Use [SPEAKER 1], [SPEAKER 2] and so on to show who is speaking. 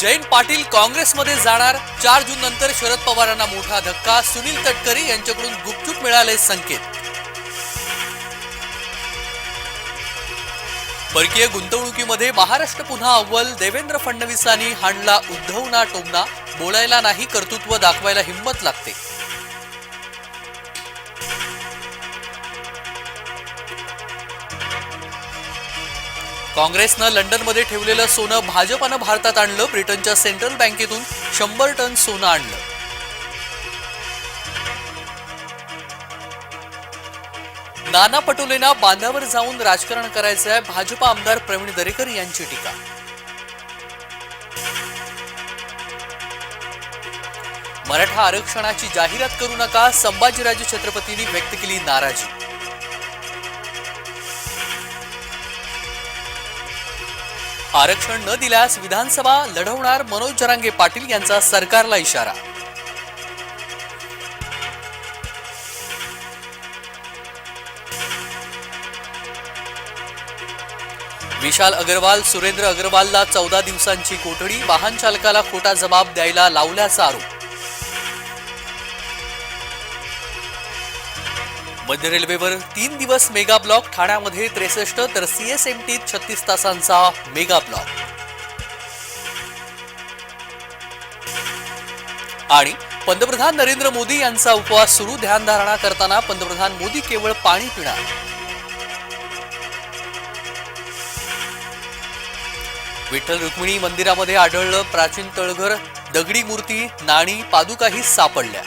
[SPEAKER 1] जयंत पाटील काँग्रेसमध्ये जाणार. चार जून नंतर शरद पवारांना मोठा धक्का. सुनील तटकरे यांच्याकडून गुपचूप मिळाले संकेत. परकीय गुंतवणुकीमध्ये महाराष्ट्र पुन्हा अव्वल. देवेंद्र फडणवीसांनी हाणला उद्धवना टोमना बोलायला नाही कर्तृत्व दाखवायला हिंमत लागते. काँग्रेसनं लंडनमध्ये ठेवलेलं सोनं भाजपानं भारतात आणलं ब्रिटनच्या सेंट्रल बँकेतून शंभर टन सोनं आणलं. नाना पटोलेंना बांधावर जाऊन राजकारण करायचं आहे भाजपा आमदार प्रवीण दरेकर यांची टीका. मराठा आरक्षणाची जाहिरात करू नका संभाजीराजे छत्रपतींनी व्यक्त केली नाराजी. आरक्षण न दिल्यास विधानसभा लढवणार मनोज जरांगे पाटील यांचा सरकारला इशारा. विशाल अग्रवाल सुरेंद्र अग्रवालला चौदा दिवसांची कोठडी वाहन चालकाला खोटा जबाब द्यायला लावल्याचा आरोप. मध्य रेल्वेवर तीन दिवस मेगा ब्लॉक ठाण्यामध्ये त्रेसष्ट तर सीएसएमटीत छत्तीस तासांचा मेगा ब्लॉक. आणि पंतप्रधान नरेंद्र मोदी यांचा उपवास सुरू ध्यानधारणा करताना पंतप्रधान मोदी केवळ पाणी पिणार. विठ्ठल रुक्मिणी मंदिरामध्ये आढळलं प्राचीन तळघर दगडी मूर्ती नाणी पादुकाही सापडल्या.